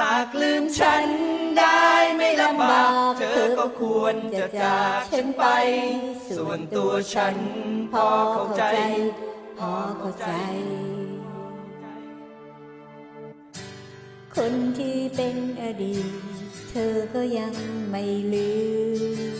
หากลืมฉันได้ไม่ลำบาก เธอก็ควรจะจากฉันไป ส่วนตัวฉันพอเข้าใจ พอเข้าใจ คนที่เป็นอดีต เธอก็ยังไม่ลืม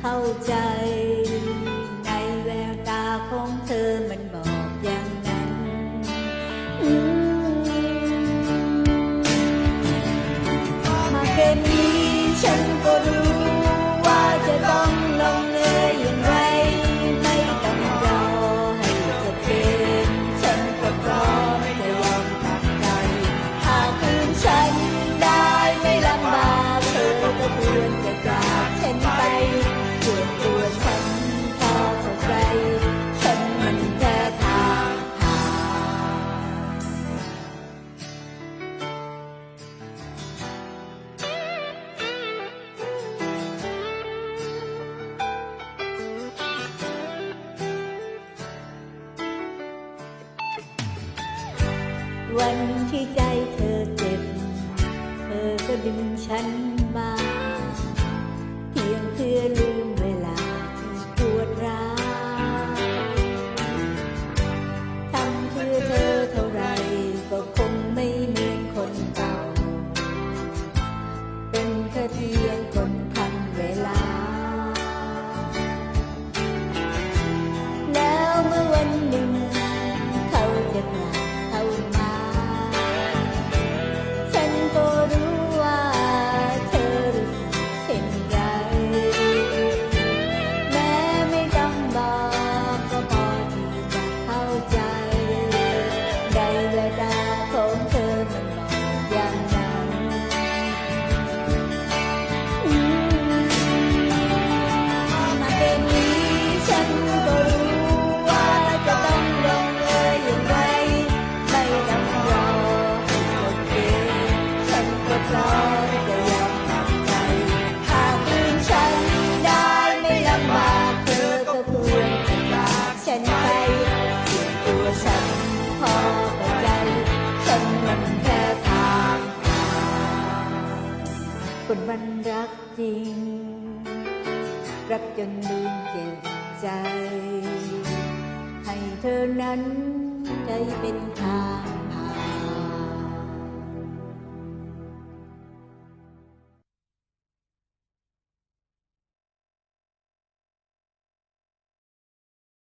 เข้าใจ ในแววตาของเธอมันบอกอย่างนั้นมมาเกมนี้ วันที่ใจเธอเจ็บ เธอก็ดึงฉันมา เพียงเพื่อลืม คนมันรักจริง รักจนลืมเจ็บใจ ให้เธอนั้นได้เป็นทาง